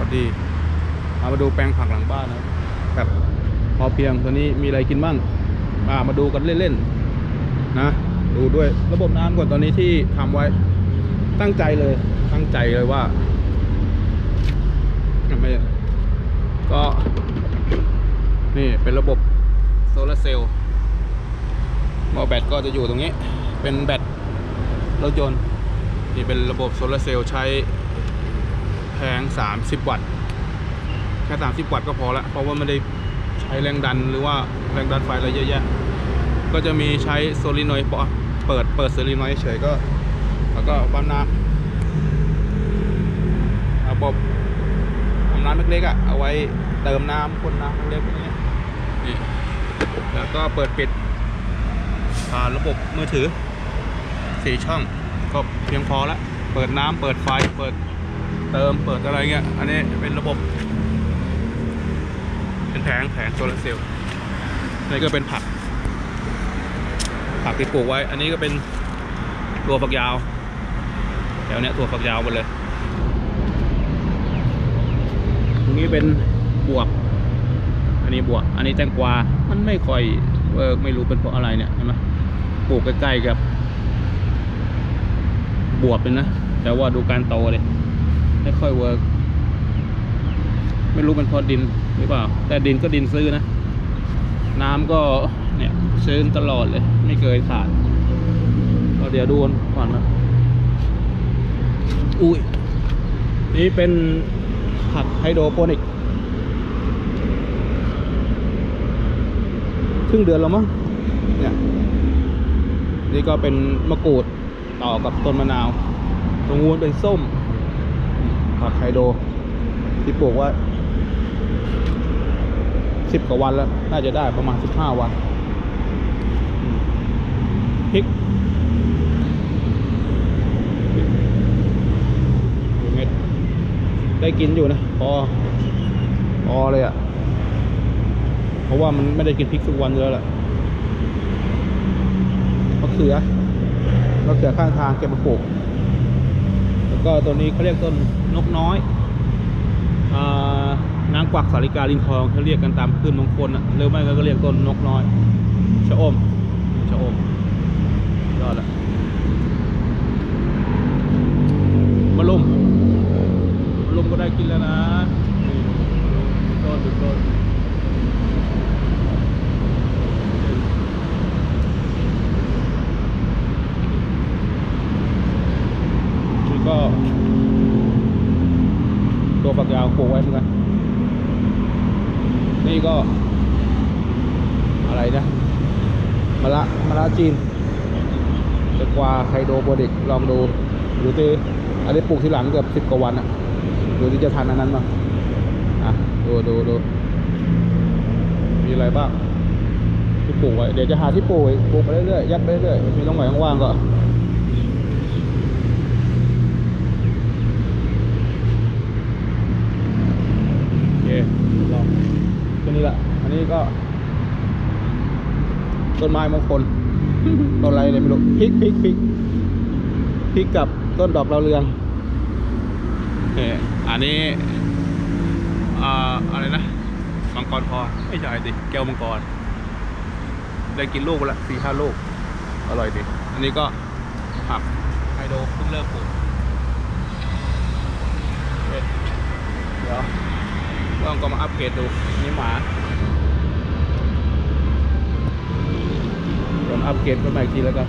วัสดีเอามาดูแปลงผักหลังบ้านนะครับ พอเพียงตัวนี้มีอะไรกินบ้างอ่ามาดูกันเล่นๆนะ ดูด้วยระบบน้ำก่อนตอนนี้ที่ทำไว้ตั้งใจเลย ตั้งใจเลยว่าไม่ก็ นี่เป็นระบบโซลาร์เซลล์มอแบตก็จะอยู่ตรงนี้ เป็นแบตรถยนต์นี่เป็นระบบโซลาร์เซลล์ใช้ แผง30 วัตต์ แค่ 30 วัตต์ก็พอละ เพราะว่าไม่ได้ใช้แรงดันหรือว่าแรงดันไฟอะไรเยอะแยะ ก็จะมีใช้โซลินอยด์เปิดเปิดโซลินอยด์เฉยก็ แล้วก็ปั๊มน้ำระบบปั๊มน้ำเล็กๆอะ เอาไว้เติมน้ำพ่นน้ำเล็กๆนี้นี่แล้วก็เปิดปิดผ่านระบบมือถือสี่ช่องก็เพียงพอละเปิดน้ำเปิดไฟ เปิด เติมเปิดอะไรเงี้ย อันนี้เป็นระบบ เป็นแผงแผงโซลาร์เซลล์นี่ก็เป็นผัก ผักที่ปลูกไว้ อันนี้ก็เป็นตัวฝักยาว แถวเนี้ยตัวฝักยาวหมดเลย ตรงนี้เป็นบวบ อันนี้บวบ อันนี้แตงกวา มันไม่ค่อยเวิร์กไม่รู้เป็นเพราะอะไรเนี่ยเห็นไหมปลูกใกล้ๆกับบวบเลยนะ แต่ว่าดูการโตเลย ไม่ค่อยเวิร์กไม่รู้เป็นเพราะดินหรือเปล่า แต่ดินก็ดินซื้อนะ น้ำก็เนี่ยชื้นตลอดเลย ไม่เคยขาดก็เดี๋ยวดูก่อนนะอุ้ยนี่เป็นผักไฮโดรโปนิกครึ่งเดือนแล้วมั้งเนี่ยนี่ก็เป็นมะกรูดต่อกับต้นมะนาว ตรงนู้นเป็นส้ม ผักไฮโดรที่ปลูกว่าสิบกว่าวันแล้ว น่าจะได้ประมาณสิบห้าวันพริกเม็ดได้กินอยู่นะพอพอเลยอะ่ะ เพราะว่ามันไม่ได้กินพริกทุกวันอยู่แล้วแหละมะเขือมะเขือข้างทางเก็บมาปลูก ก็ตัวนี้เขาเรียกต้นนกน้อยอนางกวักสาริกาลิงทองเขาเรียกกันตามคืนมงคลอะหรือไม่ก็เรียกต้นนกน้อยชะอมชะอมยอดละมะลุมมะลุมก็ได้กินแล้วนะต้นดูต้นก็ ตัวฝักยาวปลูกไว้เหมือนกันนี่ก็ อะไรนะมะละมะละจีนตะกวาไคโดรโปรดิกลองดูดูที่อันนี้ปลูกทีหลังเกือบสิบกว่าวันอะดูที่จะทันอันนั้นมั้งอะดูดูดูมีอะไรบ้างที่ปลูกไว้เดี๋ยวจะหาที่ปลูกอีกปลูกไปเรื่อยๆยัดไปเรื่อยๆมีตรงไหนว่างๆก็ โอเคลองตัว นี้แหละ อันนี้ก็ ต้นไม้มงคล ต้นอะไรเนี่ยไม่รู้พริกพริกพริกพริกกับต้นดอกดาวเรืองโอเคอันนี้อ่าอะไรนะ มังกรพรไม่ใช่ดิ แก้วมังกร ได้กินลูกละสี่ห้าลูก อร่อยดิอันนี้ก็ผักไฮโดรเพิ่งเลิกปลูกเคเดี๋ยวลองก็มาอัปเกรดดู นี่ ขวาลองอัปเกรดกันใหม่อีกทีแล้วกัน